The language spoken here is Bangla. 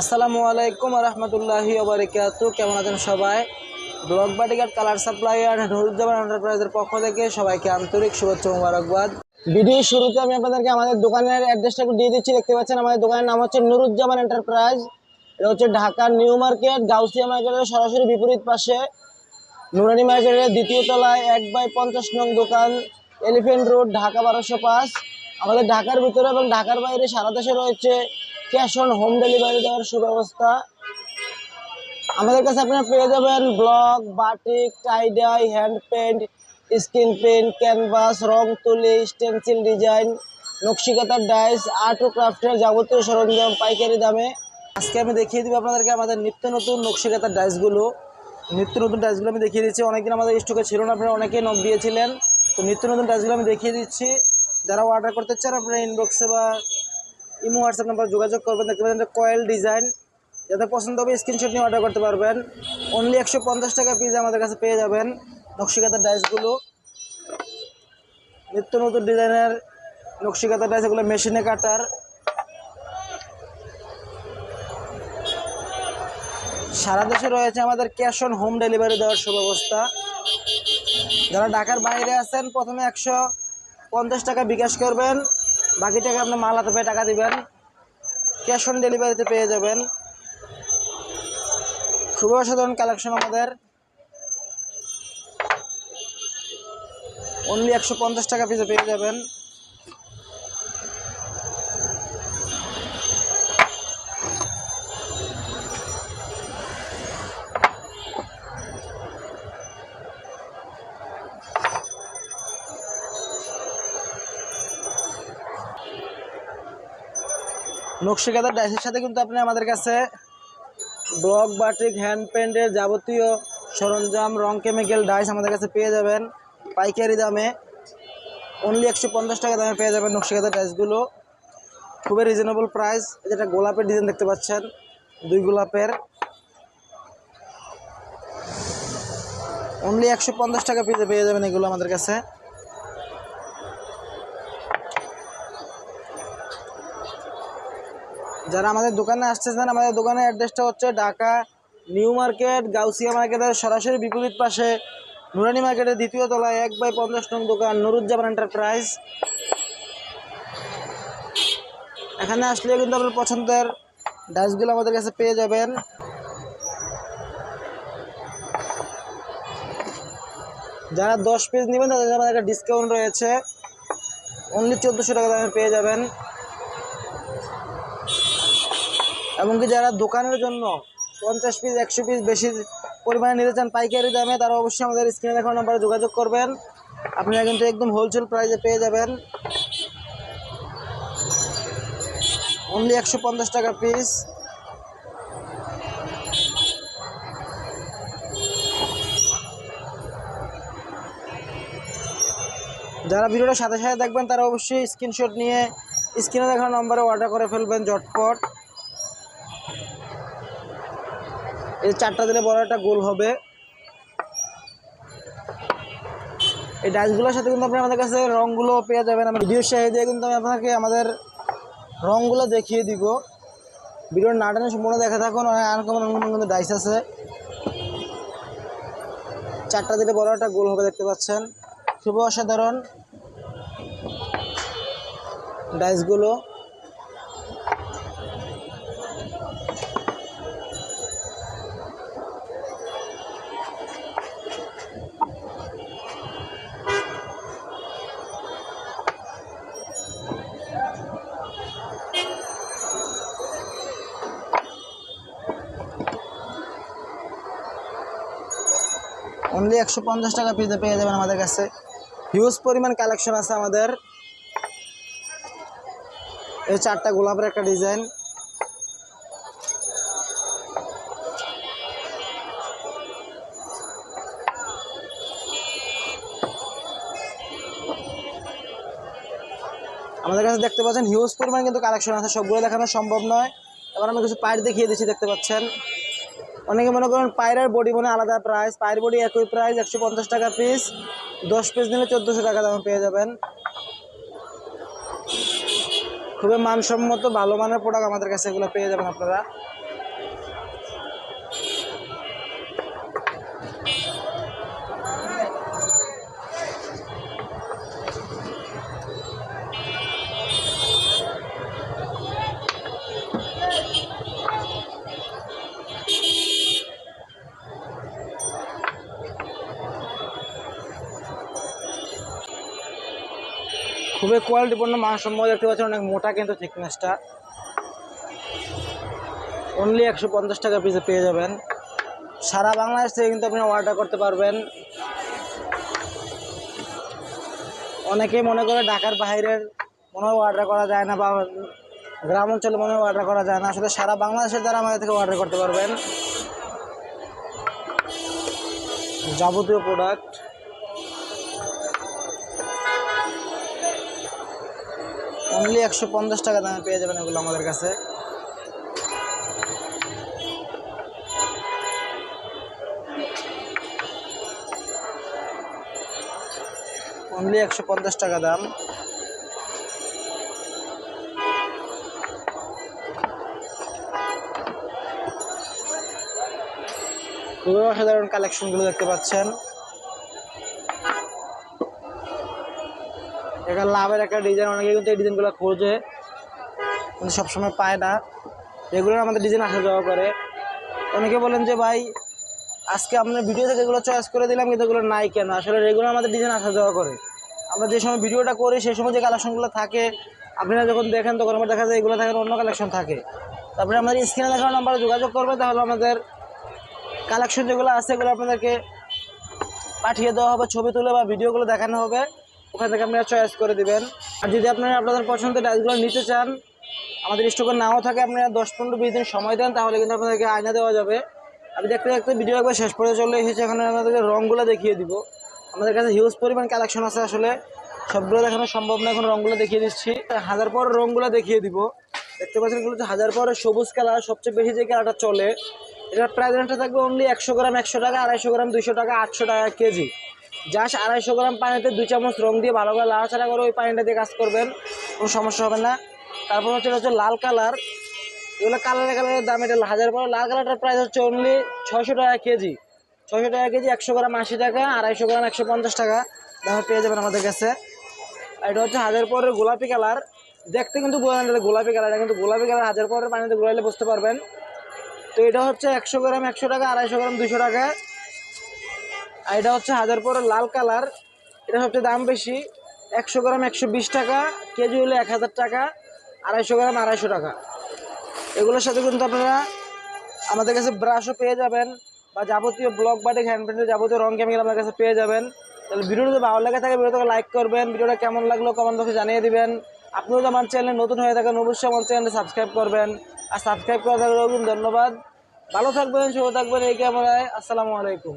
আসসালামু আলাইকুম রহমতুল্লাহি ওবরাকাত কেমন আছেন সবাই? ব্লক বাটিঘাট কালার সাপ্লাইয়ার নুরুজ্জামান এন্টারপ্রাইজের পক্ষ থেকে সবাইকে আন্তরিক শুভেচ্ছা মুবারকবাদ। ভিডিও শুরুতে আমি আপনাদেরকে আমাদের দোকানের অ্যাড্রেসটা একটু দিয়ে দিচ্ছি, দেখতে পাচ্ছেন আমাদের দোকানের নাম হচ্ছে নুরুজ্জামান এন্টারপ্রাইজ। এটা হচ্ছে ঢাকা নিউ মার্কেট, গাউসিয়া মার্কেটের সরাসরি বিপরীত পাশে। নুরানি মার্কেটের দ্বিতীয় তলায় এক বাই পঞ্চাশ নং দোকান এলিফেন্ট রোড, ঢাকা বারোশো পাঁচ। আমাদের ঢাকার ভিতরে এবং ঢাকার বাইরে সারা দেশে রয়েছে ক্যাশ অন হোম ডেলিভারি দেওয়ার সুব্যবস্থা। আমাদের কাছে আপনারা পেয়ে যাবেন block batik tie dye hand paint skin paint canvas রং তুলি স্টেন্সিল ডিজাইন নকশিকাতার ডাইস আর্ট ও ক্রাফটের যাবতীয় সরঞ্জাম, পাইকারি দামে। আজকে আমি দেখিয়ে দিব আপনাদেরকে আমাদের নিত্য নতুন নকশিকাতার ডাইসগুলো নিত্য নতুন ডাইসগুলো আমি দেখিয়ে দিচ্ছি। অনেকদিন আমাদের স্টকে ছিল না, আপনারা অনেকেই নক দিয়েছিলেন। তো নিত্য নতুন ডাইসগুলো আমি দেখিয়ে দিচ্ছি। যারা অর্ডার করতে চান, আপনারা ইনবক্সে বা ইমো হোয়াটসঅ্যাপ নাম্বার যোগাযোগ করবেন, দেখতে পাচ্ছেন কয়েল ডিজাইন। যাদের পছন্দ হবে স্ক্রিনশট নিয়ে অর্ডার করতে পারবেন। অনলি একশো পঞ্চাশ টাকা পিস আমাদের কাছে পেয়ে যাবেন নকশিকাতার ডাইসগুলো নিত্য নতুন ডিজাইনের নকশিকাতার ডাইস এগুলো মেশিনে কাটার। সারা দেশে রয়েছে আমাদের ক্যাশ অন হোম ডেলিভারি দেওয়ার সুব্যবস্থা। যারা ঢাকার বাইরে আছেন, প্রথমে একশো পঞ্চাশ টাকা বিকাশ করবেন। বাকি টাকা আপনি মাল হাতে পেয়ে টাকা দিবেন। ক্যাশ অন ডেলিভারিতে পেয়ে যাবেন। খুবই অসাধারণ কালেকশন আমাদের। অনলি একশো পঞ্চাশ টাকা পিসে পেয়ে যাবেন। নকশিকাতার ডাইসের সাথে কিন্তু আপনি আমাদের কাছে ব্লক বাটিক হ্যান্ড পেন্টের যাবতীয় সরঞ্জাম, রং কেমিক্যাল ডাইস আমাদের কাছে পেয়ে যাবেন। পাইকারি দামে অনলি একশো পঞ্চাশ টাকা দামে পেয়ে যাবেন নকশিকাতার ডাইসগুলো। খুবই রিজনেবল প্রাইস যেটা গোলাপের ডিজাইন দেখতে পাচ্ছেন, দুই গোলাপের। অনলি একশো পঞ্চাশ টাকা পিসে পেয়ে যাবেন এগুলো আমাদের কাছে। যারা আমাদের দোকানে আসতেছেন, আমাদের দোকানের অ্যাড্রেসটা হচ্ছে ঢাকা, নিউ মার্কেট, গাউসিয়া মার্কেটের সরাসরি বিপরীত পাশে, নুরানি মার্কেটের দ্বিতীয় তলায় এক বাই পঞ্চাশ নং দোকান, নুরুজ্জামান এন্টারপ্রাইজ এখানে আসলে কিন্তু আপনার পছন্দের ডাইসগুলো আমাদের কাছে পেয়ে যাবেন। যারা দশ পিস নেবেন, তাদের আমাদের একটা ডিসকাউন্ট রয়েছে। অনলি চোদ্দোশো টাকা দামে পেয়ে যাবেন। এমনকি যারা দোকানের জন্য পঞ্চাশ পিস একশো পিস বেশি পরিমাণে নিতে চান পাইকারি দামে, তারা অবশ্যই আমাদের স্ক্রিনে দেখানো নাম্বারে যোগাযোগ করবেন। আপনারা কিন্তু একদম হোলসেল প্রাইসে পেয়ে যাবেন। অনলি একশো পঞ্চাশ টাকা পিস যারা ভিডিওটা সাথে সাথে দেখবেন, তারা অবশ্যই স্ক্রিনশট নিয়ে স্ক্রিনে দেখানো নম্বরে অর্ডার করে ফেলবেন ঝটপট। এই চারটা দিলে বড় একটা গোল হবে। এই ডাইসগুলোর সাথে কিন্তু আপনি আমাদের কাছে রঙগুলো পেয়ে যাবেন। আমি ভিডিও ভিডিওর দিয়ে কিন্তু আমি আপনাকে আমাদের রঙগুলো দেখিয়ে দিব। ভিডিওর নাটানে সম্পূর্ণ দেখা থাকুন। আনকমন কিন্তু ডাইস আছে। চারটা দিলে বড় একটা গোল হবে, দেখতে পাচ্ছেন। খুবই অসাধারণ। ডাইসগুলো অনলি একশো পঞ্চাশ টাকা পিসে পেয়ে যাবেন আমাদের কাছে। হিউজ পরিমাণ কালেকশন আছে আমাদের। এই চারটা গোলাপের একটা ডিজাইন আমাদের কাছে দেখতে পাচ্ছেন হিউজ পরিমাণ কিন্তু কালেকশন আছে। সবগুলো দেখানো সম্ভব নয়। এবার আমি কিছু পায়ের দেখিয়ে দিচ্ছি, দেখতে পাচ্ছেন। অনেকে মনে করেন পায়রার বডি মনে আলাদা প্রাইস পায়ের বডি একই প্রাইস একশো পঞ্চাশ টাকা পিস দশ পিস নিলে চোদ্দোশো টাকা দামে পেয়ে যাবেন। খুবই মানসম্মত, ভালো মানের প্রোডাক্ট আমাদের কাছে এগুলো পেয়ে যাবেন আপনারা। খুবই কোয়ালিটিপূর্ণ মানসম্মত দেখতে পাচ্ছেন অনেক মোটা কিন্তু থিকনেসটা অনলি একশো পঞ্চাশ টাকা পিসে পেয়ে যাবেন। সারা বাংলাদেশ থেকে কিন্তু আপনি অর্ডার করতে পারবেন। অনেকেই মনে করে ঢাকার বাইরের মনে হয় অর্ডার করা যায় না বা গ্রাম অঞ্চলে মনে হয় অর্ডার করা যায় না। আসলে সারা বাংলাদেশের দ্বারা আমাদের থেকে অর্ডার করতে পারবেন। যাবতীয় প্রোডাক্ট অনলি একশো পঞ্চাশ টাকা দামে পেয়ে যাবেন এগুলো আমাদের কাছে। অনলি একশো পঞ্চাশ টাকা দাম। খুবই অসাধারণ কালেকশনগুলো দেখতে পাচ্ছেন। এটা লাভের একটা ডিজাইন অনেকে কিন্তু এই ডিজাইনগুলো খোঁজে, কিন্তু সবসময় পায় না। এগুলোর আমাদের ডিজাইন আসা যাওয়া করে। অনেকে বলেন যে, ভাই, আজকে আপনার ভিডিও থেকে এগুলো চয়েস করে দিলাম, কিন্তু এগুলো নাই কেন? আসলে রেগুলার আমাদের ডিজাইন আসা যাওয়া করে। আমরা যে সময় ভিডিওটা করি, সেই সময় যে কালেকশনগুলো থাকে, আপনারা যখন দেখেন, তখন আমার দেখা যায় এগুলো থাকে অন্য কালেকশন থাকে। তারপরে আমাদের স্ক্রিনে দেখার নাম্বারে যোগাযোগ করবে, তাহলে আমাদের কালেকশন যেগুলো আছে, এগুলো আপনাদেরকে পাঠিয়ে দেওয়া হবে, ছবি তুলে বা ভিডিওগুলো দেখানো হবে। ওখান থেকে আপনারা চয়েস করে দিবেন। আর যদি আপনারা আপনাদের পছন্দের ডাইসগুলো নিতে চান, আমাদের স্টকে নাও থাকে আপনারা দশ পনেরো বিশ দিন সময় দেন, তাহলে কিন্তু আপনাদেরকে আয়না দেওয়া যাবে। আমি দেখতে দেখতে ভিডিও একবার শেষ পর্যন্ত চলে এসেছি, এখানে আপনাদেরকে রঙগুলো দেখিয়ে দিব। আমাদের কাছে হিউজ পরিমাণ কালেকশন আছে আসলে। সবগুলো দেখানো সম্ভব না, এখন রঙগুলো দেখিয়ে দিচ্ছি। হাজার পর রঙগুলো দেখিয়ে দিব। দেখতে পাচ্ছেন এগুলো হাজার পরে সবুজ কালার সবচেয়ে বেশি যে কালারটা চলে, এটার প্রাইস রেঞ্জটা থাকবে অনলি একশো গ্রাম একশো টাকা, আড়াইশো গ্রাম দুইশো টাকা, আটশো টাকা কেজি। জাস্ট আড়াইশো গ্রাম পানিতে দুই চামচ রং দিয়ে ভালো করে লাড়াচাড়া করে ওই পানিটা দিয়ে কাজ করবেন, কোনো সমস্যা হবে না। তারপর হচ্ছে হচ্ছে লাল কালার। এগুলো কালারের কালারের দাম এটা হাজার পর, লাল কালারটার প্রাইস হচ্ছে অনলি ছয়শো টাকা কেজি। ছয়শো টাকা কেজি, একশো গ্রাম আশি টাকা, আড়াইশো গ্রাম একশো পঞ্চাশ টাকা দামে পেয়ে যাবেন আমাদের কাছে। আর এটা হচ্ছে হাজার পরের গোলাপি কালার। দেখতে কিন্তু গোলাপি কালার কিন্তু গোলাপি কালার, হাজার পরের পানিতে গোলাইলে বুঝতে পারবেন। তো এটা হচ্ছে একশো গ্রাম একশো টাকা, আড়াইশো গ্রাম দুশো টাকা। আর এটা হচ্ছে হাজার পরের লাল কালার। এটা সবচেয়ে দাম বেশি। একশো গ্রাম একশো বিশ টাকা, কেজি হলে এক হাজার টাকা, আড়াইশো গ্রাম আড়াইশো টাকা। এগুলোর সাথে কিন্তু আপনারা আমাদের কাছে ব্রাশও পেয়ে যাবেন বা যাবতীয় ব্লক বাটিক হ্যান্ড যাবতীয় রং কেমিক্যাল আমাদের কাছে পেয়ে যাবেন। তাহলে ভিডিওটা ভালো লাগে থাকে ভিডিওটাকে লাইক করবেন। ভিডিওটা কেমন লাগল কমেন্ট বক্সে জানিয়ে দিবেন। আপনিও যদি আমার চ্যানেলে নতুন হয়ে থাকেন, অবশ্যই আমার চ্যানেলে সাবস্ক্রাইব করবেন। আর সাবস্ক্রাইব করা থাকলে ধন্যবাদ। ভালো থাকবেন, সুস্থ থাকবেন, এই ক্যামেরায় আসসালামু আলাইকুম।